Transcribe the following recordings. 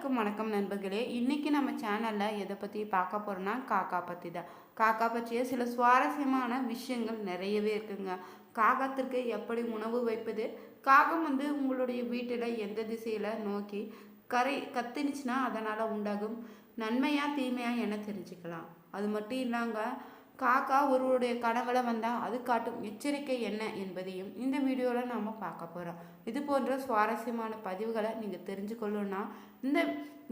எல்லாருக்கும் வணக்கம் நண்பர்களே. இன்றைக்கி நம்ம சேனலில் எதை பற்றி பார்க்க போகிறோம்னா காக்கா பற்றி தான். காக்கா பற்றிய சில சுவாரஸ்யமான விஷயங்கள் நிறையவே இருக்குங்க. காகத்திற்கு எப்படி உணவு வைப்பது? காகம் வந்து உங்களுடைய வீட்டில் எந்த திசையில் நோக்கி கரை கத்துனுச்சுன்னா அதனால் உண்டாகும் நன்மையாக தீமையாக என தெரிஞ்சுக்கலாம். அது மட்டும் இல்லாமல் காக்கா ஒருவருடைய கனவுல வந்தால் அது காட்டும் எச்சரிக்கை என்ன என்பதையும் இந்த வீடியோவில் நாம் பார்க்க போகிறோம் இது போன்ற சுவாரஸ்யமான பதிவுகளை நீங்கள் தெரிஞ்சுக்கொள்ளணும்னா இந்த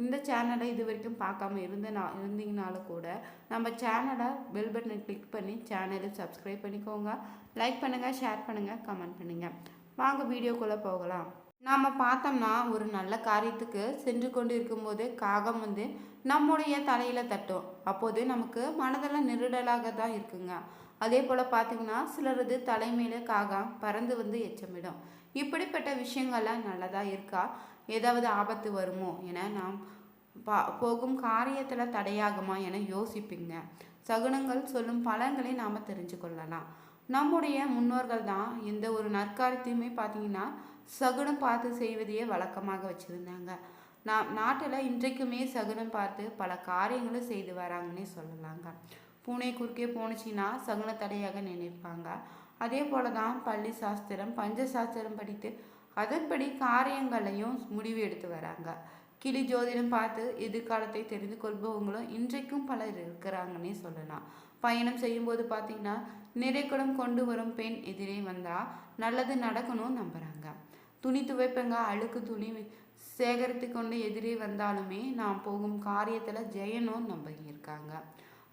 இந்த சேனலை இது வரைக்கும் பார்க்காம இருந்தனா இருந்தீங்கனாலும் கூட நம்ம சேனலை பெல் பட்டனை கிளிக் பண்ணி சேனலை சப்ஸ்கிரைப் பண்ணிக்கோங்க. லைக் பண்ணுங்கள் ஷேர் பண்ணுங்கள் கமெண்ட் பண்ணுங்கள் வாங்க வீடியோக்குள்ளே போகலாம். நாம் பார்த்தோம்னா ஒரு நல்ல காரியத்துக்கு சென்று கொண்டு இருக்கும்போது காகம் வந்து நம்முடைய தலையில் தட்டும். அப்போது நமக்கு மனதெல்லாம் நெருடலாக தான் இருக்குங்க. அதே போல் பார்த்திங்கன்னா சிலரது தலைமையில் காகம் பறந்து வந்து எச்சமிடும். இப்படிப்பட்ட விஷயங்கள்லாம் நல்லதாக இருக்கா? ஏதாவது ஆபத்து வருமோ என நாம் பா போகும் காரியத்தில் தடையாகுமா என யோசிப்பீங்க. சகுனங்கள் சொல்லும் பலன்களை நாம் தெரிஞ்சு கொள்ளலாம் நம்முடைய முன்னோர்கள் தான் எந்த ஒரு நற்காரியத்தையுமே பார்த்தீங்கன்னா சகுனம் பார்த்து செய்வதையே வழக்கமாக வச்சுருந்தாங்க. நா நாட்டில் இன்றைக்குமே சகுனம் பார்த்து பல காரியங்களும் செய்து வராங்கன்னே சொல்லலாங்க. பூனை குறுக்கே போணுச்சின்னா சகுன தடையாக நினைப்பாங்க. அதே போல தான் பள்ளி சாஸ்திரம் பஞ்ச சாஸ்திரம் படித்து அதன்படி காரியங்களையும் முடிவு எடுத்து வராங்க. கிளி ஜோதிடம் பார்த்து எதிர்காலத்தை தெரிந்து கொள்பவங்களும் இன்றைக்கும் பலர் இருக்கிறாங்கன்னே சொல்லலாம். பயணம் செய்யும்போது பார்த்தீங்கன்னா நிறைக்குடம் கொண்டு வரும் பெண் எதிரே வந்தால் நல்லது நடக்கணும்னு நம்புகிறாங்க துணி துவைப்பேங்க அழுக்கு துணி சேகரித்து கொண்டு எதிரே வந்தாலுமே நாம் போகும் காரியத்தில் ஜெயனும் நம்பியிருக்காங்க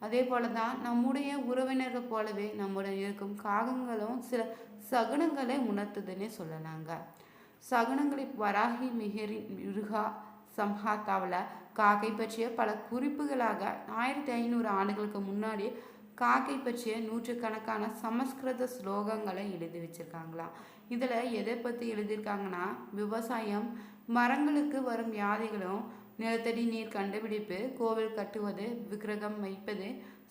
அதே போல தான் நம்முடைய உறவினர்கள் போலவே நம்முடன் இருக்கும் காகங்களும் சில சகுனங்களை உணர்த்துதுன்னே சொல்லலாங்க. சகுனங்களை வராகி மிகரி மிருகா சம்ஹாத்தாவில் காக்கை பற்றிய பல குறிப்புகளாக ஆயிரத்தி ஐநூறு ஆண்டுகளுக்கு முன்னாடி காக்கை பற்றிய நூற்றுக்கணக்கான சமஸ்கிருத ஸ்லோகங்களை எழுதி வச்சிருக்காங்களாம். இதில் எதை பற்றி எழுதியிருக்காங்கன்னா விவசாயம் மரங்களுக்கு வரும் வியாதிகளும் நிலத்தடி நீர் கண்டுபிடிப்பு கோவில் கட்டுவது விக்கிரகம் வைப்பது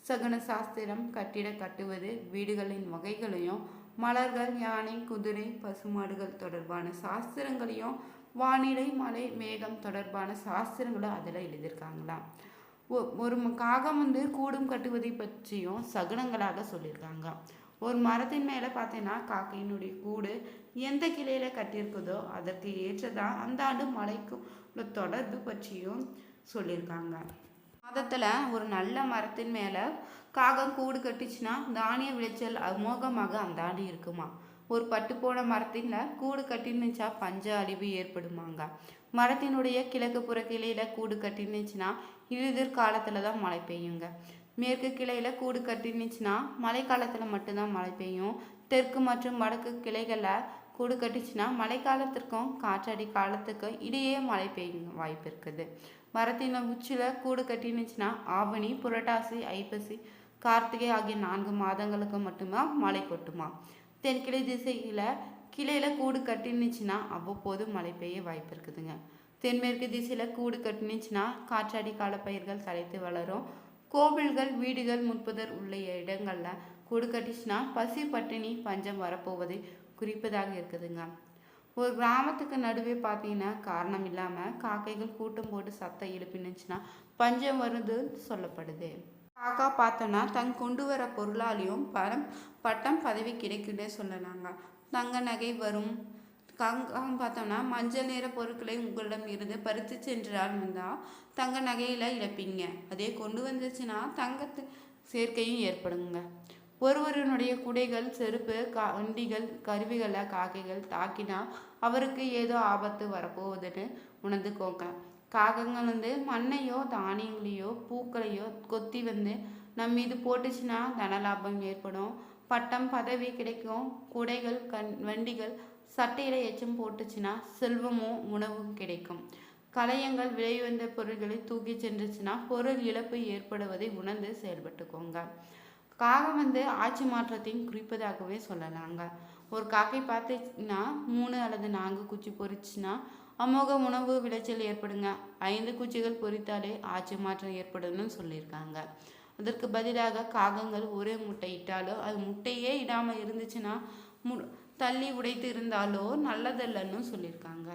சகுன சாஸ்திரம் கட்டிட கட்டுவது வீடுகளின் வகைகளையும் மலர்கள் யானை குதிரை பசுமாடுகள் தொடர்பான சாஸ்திரங்களையும் வானிலை மலை மேகம் தொடர்பான சாஸ்திரங்களும் அதில் எழுதியிருக்காங்களாம் ஒ- ஒரு காகம் வந்து கூடும் கட்டுவதை பற்றியும் சகுனங்களாக சொல்லியிருக்காங்க. ஒரு மரத்தின் மேலே பார்த்தீங்கன்னா காக்கையினுடைய கூடு எந்த கிளையில கட்டியிருக்குதோ அதற்கு ஏற்றதான் அந்த ஆண்டு மலைக்கும் உள்ள தொடர்பு பற்றியும் சொல்லியிருக்காங்க. மாதத்தில் ஒரு நல்ல மரத்தின் மேலே காகம் கூடு கட்டுச்சுன்னா தானிய விளைச்சல் அமோகமாக அந்த ஆண்டு இருக்குமா? ஒரு பட்டு போன மரத்தின் கூடு கட்டினுச்சா பஞ்ச அழிவு ஏற்படுமாங்க? மரத்தினுடைய கிழக்கு புற கிளையில கூடு கட்டினுச்சுன்னா இழுதிர் காலத்தில் தான் மழை பெய்யுங்க. மேற்கு கிளையில் கூடு கட்டினுச்சுன்னா மழைக்காலத்தில் மட்டும்தான் மழை பெய்யும். தெற்கு மற்றும் வடக்கு கிளைகளில் கூடு கட்டுச்சுன்னா மழைக்காலத்திற்கும் காற்றாடி காலத்துக்கும் இடையே மழை பெய்யும் வாய்ப்பு இருக்குது. மரத்தின் உச்சியில் கூடு கட்டினுச்சுன்னா ஆவணி புரட்டாசி ஐப்பசி கார்த்திகை ஆகிய நான்கு மாதங்களுக்கு மட்டும்தான் மழை கொட்டுமா? தென்கிளை திசையில் கிளையில் கூடு கட்டினுச்சுன்னா அவ்வப்போது மழை பெய்ய வாய்ப்பு இருக்குதுங்க. தென்மேற்கு திசையில் கூடு கட்டினுச்சுன்னா காற்றாடி கால பயிர்கள் தலைத்து வளரும். கோவில்கள் வீடுகள் முற்புதர் உள்ள இடங்களில் கொடுக்கட்டிச்சுன்னா பசி பட்டினி பஞ்சம் வரப்போவதை குறிப்பதாக இருக்குதுங்க. ஒரு கிராமத்துக்கு நடுவே பார்த்தீங்கன்னா காரணம் இல்லாமல் காக்கைகள் கூட்டம் போட்டு சத்தம் எழுப்பினுச்சுன்னா பஞ்சம் வருது சொல்லப்படுது. காக்கா பார்த்தோன்னா தன் கொண்டு வர பொருளாலையும் பரம் பட்டம் பதவி கிடைக்குன்னே சொல்லலாங்க. தங்க நகை வரும் காகம் பார்த்தோம்னா மஞ்சள் நிற பொருட்களை உங்களிடம் இருந்து பறித்து சென்றால் வந்தால் தங்க நகையில் இழப்பீங்க. அதே கொண்டு வந்துச்சுன்னா தங்கத்து சேர்க்கையும் ஏற்படுங்க. ஒருவருடைய குடைகள் செருப்பு கா வண்டிகள் கருவிகளை காக்கைகள் தாக்கினா அவருக்கு ஏதோ ஆபத்து வரப்போகுதுன்னு உணர்ந்துக்கோங்க. காகங்கள் வந்து மண்ணையோ தானியங்களையோ பூக்களையோ கொத்தி வந்து நம்ம மீது போட்டுச்சுன்னா தனலாபம் ஏற்படும். பட்டம் பதவி கிடைக்கும். குடைகள் கண் வண்டிகள் சட்டையில எச்சம் போட்டுச்சுன்னா செல்வமும் உணவும் கிடைக்கும். கலையங்கள் விலை வந்த பொருட்களை தூக்கி சென்றுச்சுன்னா பொருள் இழப்பு ஏற்படுவதை உணர்ந்து செயல்பட்டுக்கோங்க. காகம் வந்து ஆட்சி மாற்றத்தையும் குறிப்பதாகவே சொல்லலாங்க. ஒரு காக்கை பார்த்துச்சுன்னா மூணு அல்லது நான்கு குச்சி பொரிச்சுன்னா அமோக உணவு விளைச்சல் ஏற்படுங்க. ஐந்து குச்சிகள் பொரித்தாலே ஆட்சி மாற்றம் ஏற்படும்னு சொல்லியிருக்காங்க. அதற்கு பதிலாக காகங்கள் ஒரே முட்டை இட்டாலோ அது முட்டையே இடாமல் இருந்துச்சுன்னா மு தள்ளி உடைத்து இருந்தாலோ நல்லதல்லன்னு சொல்லியிருக்காங்க.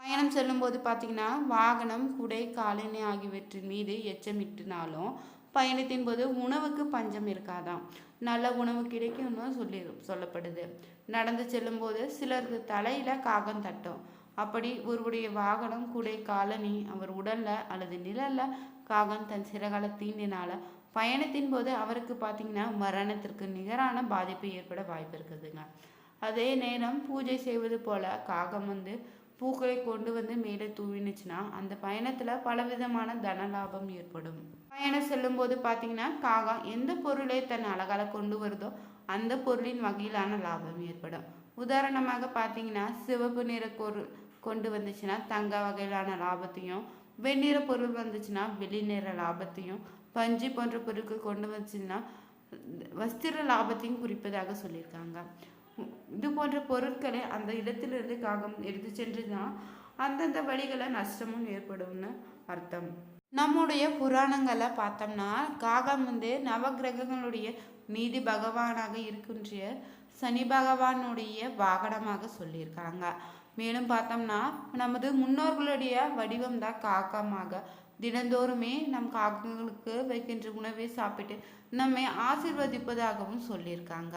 பயணம் செல்லும்போது பார்த்தீங்கன்னா வாகனம் குடை காலணி ஆகியவற்றின் மீது எச்சமிட்டினாலும் பயணத்தின் போது உணவுக்கு பஞ்சம் இருக்காதாம். நல்ல உணவு கிடைக்கும்னு சொல்லி சொல்லப்படுது. நடந்து செல்லும்போது சிலருக்கு தலையில் காகம் தட்டும். அப்படி ஒருவருடைய வாகனம் குடை காலனி அவர் உடலில் அல்லது நிழலில் காகம் தன் சிறகால தீண்டினால பயணத்தின் போது அவருக்கு பார்த்தீங்கன்னா மரணத்திற்கு நிகரான பாதிப்பு ஏற்பட வாய்ப்பு இருக்குதுங்க. அதே நேரம் பூஜை செய்வது போல காகம் வந்து பூக்களை கொண்டு வந்து மேலே தூவினுச்சுன்னா அந்த பயணத்தில் பலவிதமான தன லாபம் ஏற்படும். பயணம் செல்லும்போது பார்த்தீங்கன்னா காகம் எந்த பொருளை தன் அழகால கொண்டு வருதோ அந்த பொருளின் வகையிலான லாபம் ஏற்படும். உதாரணமாக பார்த்தீங்கன்னா சிவப்பு நிற பொருள் கொண்டு வந்துச்சுன்னா தங்க வகையிலான லாபத்தையும் வெண்ணிற பொருள் வந்துச்சுன்னா வெளி நிற லாபத்தையும் பஞ்சு போன்ற பொருட்கள் கொண்டு வந்துச்சுன்னா வஸ்திர லாபத்தையும் குறிப்பதாக சொல்லியிருக்காங்க. இது போன்ற பொருட்களை அந்த இடத்திலிருந்து காகம் எடுத்து தான் அந்தந்த வழிகளை நஷ்டமும் ஏற்படும்னு அர்த்தம். நம்முடைய புராணங்களை பார்த்தோம்னா காகம் வந்து நவகிரகங்களுடைய நீதி பகவானாக இருக்கின்ற சனி பகவானுடைய வாகனமாக சொல்லியிருக்காங்க. மேலும் பார்த்தோம்னா நமது முன்னோர்களுடைய வடிவம் தான் காகமாக தினந்தோறுமே நம் காகங்களுக்கு வைக்கின்ற உணவை சாப்பிட்டு நம்மை ஆசிர்வதிப்பதாகவும் சொல்லியிருக்காங்க.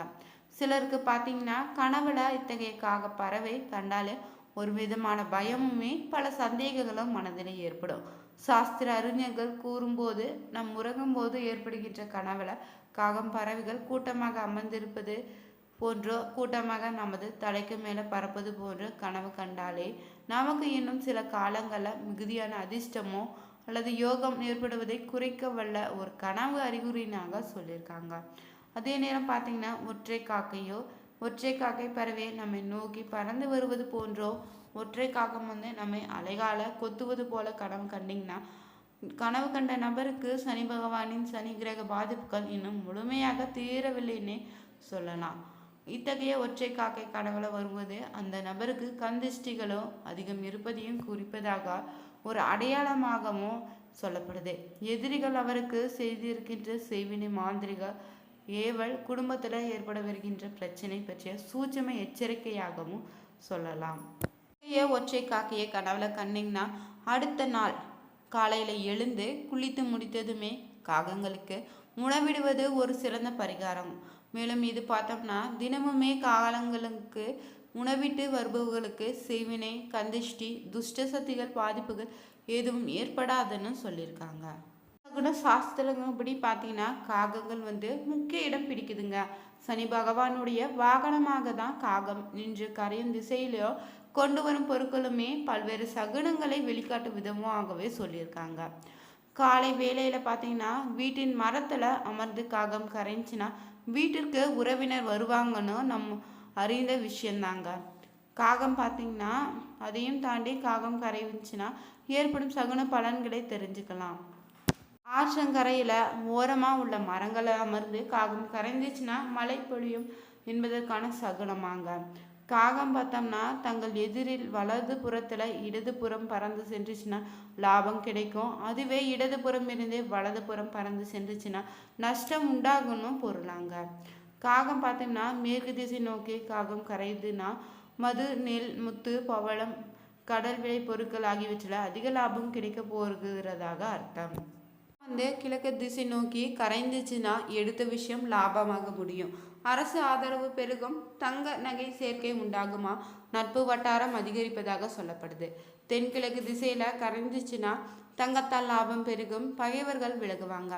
சிலருக்கு பார்த்தீங்கன்னா கனவுல இத்தகைய காக பறவை கண்டாலே ஒரு விதமான பயமுமே பல சந்தேகங்களும் மனதில் ஏற்படும். சாஸ்திர அறிஞர்கள் கூறும்போது நம் உறங்கும் போது ஏற்படுகின்ற கனவுல காகம் பறவைகள் கூட்டமாக அமர்ந்திருப்பது போன்றோ கூட்டமாக நமது தலைக்கு மேலே பறப்பது போன்ற கனவு கண்டாலே நமக்கு இன்னும் சில காலங்களில் மிகுதியான அதிர்ஷ்டமோ அல்லது யோகம் ஏற்படுவதை குறைக்க வல்ல ஒரு கனவு அறிகுறினாக சொல்லியிருக்காங்க. அதே நேரம் பார்த்தீங்கன்னா ஒற்றை காக்கையோ ஒற்றை காக்கை பறவை நம்மை நோக்கி பறந்து வருவது போன்றோ ஒற்றை காக்கம் வந்து நம்மை அலைகால கொத்துவது போல கனவு கண்டிங்கன்னா கனவு கண்ட நபருக்கு சனி பகவானின் சனி கிரக பாதிப்புகள் இன்னும் முழுமையாக தீரவில்லைன்னே சொல்லலாம். இத்தகைய ஒற்றை காக்கை கனவுல வருவது அந்த நபருக்கு கந்திஷ்டிகளோ அதிகம் இருப்பதையும் குறிப்பதாக ஒரு அடையாளமாகவும் சொல்லப்படுது. எதிரிகள் அவருக்கு செய்திருக்கின்ற செய்வினை மாந்திரிக ஏவல் குடும்பத்தில் ஏற்பட வருகின்ற பிரச்சனை பற்றிய சூட்சம எச்சரிக்கையாகவும் சொல்லலாம். ஒற்றை காக்கையை கனவுல கண்டிங்கன்னா அடுத்த நாள் காலையில் எழுந்து குளித்து முடித்ததுமே காகங்களுக்கு உணவிடுவது ஒரு சிறந்த பரிகாரம். மேலும் இது பார்த்தோம்னா தினமுமே காலங்களுக்கு உணவிட்டு வருபவர்களுக்கு செய்வினை கந்திஷ்டி துஷ்ட சக்திகள் பாதிப்புகள் எதுவும் ஏற்படாதுன்னு சொல்லியிருக்காங்க. கூட சாஸ்திரங்கப்படி பார்த்தீங்கன்னா காகங்கள் வந்து முக்கிய இடம் பிடிக்குதுங்க. சனி பகவானுடைய வாகனமாக தான் காகம் நின்று கரையும் திசையிலோ கொண்டு வரும் பொருட்களுமே பல்வேறு சகுனங்களை வெளிக்காட்டும் விதமாகவே சொல்லியிருக்காங்க. காலை வேளையில் பார்த்தீங்கன்னா வீட்டின் மரத்தில் அமர்ந்து காகம் கரைஞ்சினா வீட்டிற்கு உறவினர் வருவாங்கன்னு நம்ம அறிந்த விஷயந்தாங்க. காகம் பார்த்தீங்கன்னா அதையும் தாண்டி காகம் கரைஞ்சினா ஏற்படும் சகுன பலன்களை தெரிஞ்சுக்கலாம். ஆற்றங்கரையில் ஓரமாக உள்ள மரங்களை அமர்ந்து காகம் கரைந்துச்சுன்னா மழை பொழியும் என்பதற்கான சகுனமாங்க. காகம் பார்த்தோம்னா தங்கள் எதிரில் வலது புறத்தில் இடது புறம் பறந்து சென்றுச்சுன்னா லாபம் கிடைக்கும். அதுவே இடது புறம் இருந்தே வலது புறம் பறந்து சென்றுச்சுன்னா நஷ்டம் உண்டாகும்னு பொருளாங்க. காகம் பார்த்தோம்னா மேற்கு திசை நோக்கி காகம் கரையுதுன்னா மது நெல் முத்து பவளம் கடல் விளை பொருட்கள் ஆகியவற்றில் அதிக லாபம் கிடைக்க போகிறதாக அர்த்தம். வந்து கிழக்கு திசை நோக்கி கரைந்துச்சுன்னா எடுத்த விஷயம் லாபமாக முடியும். அரசு ஆதரவு பெருகும் தங்க நகை சேர்க்கை உண்டாகுமா? நட்பு வட்டாரம் அதிகரிப்பதாக சொல்லப்படுது. தென்கிழக்கு திசையில கரைஞ்சிச்சுன்னா தங்கத்தால் லாபம் பெருகும் பகைவர்கள் விலகுவாங்க.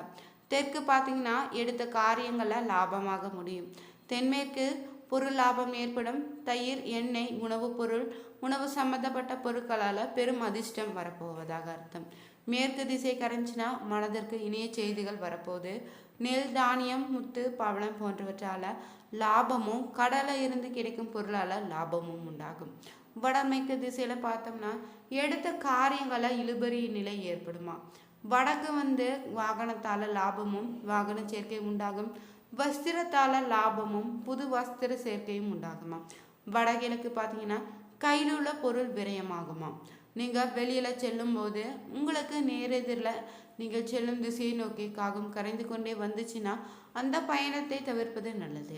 தெற்கு பார்த்தீங்கன்னா எடுத்த காரியங்களில் லாபமாக முடியும். தென்மேற்கு பொருள் லாபம் ஏற்படும். தயிர் எண்ணெய் உணவுப் பொருள் உணவு சம்பந்தப்பட்ட பொருட்களால் பெரும் அதிர்ஷ்டம் வரப்போவதாக அர்த்தம். மேற்கு திசை கரைஞ்சினா மனதிற்கு இனிய செய்திகள் வரப்போகுது. நெல் தானியம் முத்து பவளம் போன்றவற்றால் லாபமும் கடலை இருந்து கிடைக்கும் பொருளால் லாபமும் உண்டாகும். வடமேற்கு திசையில் பார்த்தோம்னா எடுத்த காரியங்களை இழுபறி நிலை ஏற்படுமா? வடக்கு வந்து வாகனத்தால் லாபமும் வாகன சேர்க்கை உண்டாகும். வஸ்திரத்தால் லாபமும் புது வஸ்திர சேர்க்கையும் உண்டாகுமா? வடகிழக்கு பார்த்தீங்கன்னா கையில் உள்ள பொருள் விரயமாகுமா? நீங்கள் வெளியில் செல்லும்போது உங்களுக்கு நேரெதிரில் நீங்கள் செல்லும் திசையை நோக்கி காகம் கரைந்து கொண்டே வந்துச்சுன்னா அந்த பயணத்தை தவிர்ப்பது நல்லது.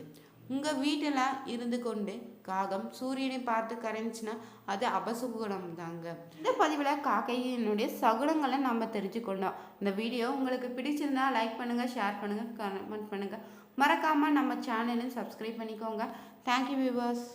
உங்கள் வீட்டில் இருந்து கொண்டு காகம் சூரியனை பார்த்து கரைஞ்சுன்னா அது அபசுகுணம் தாங்க. இந்த பதிவில் காக்கையினுடைய சகுனங்களை நம்ம தெரிஞ்சுக்கொண்டோம். இந்த வீடியோ உங்களுக்கு பிடிச்சிருந்தா லைக் பண்ணுங்கள் ஷேர் பண்ணுங்கள் கமெண்ட் பண்ணுங்கள் மறக்காமல் நம்ம சேனலையும் சப்ஸ்கிரைப் பண்ணிக்கோங்க. Thank you viewers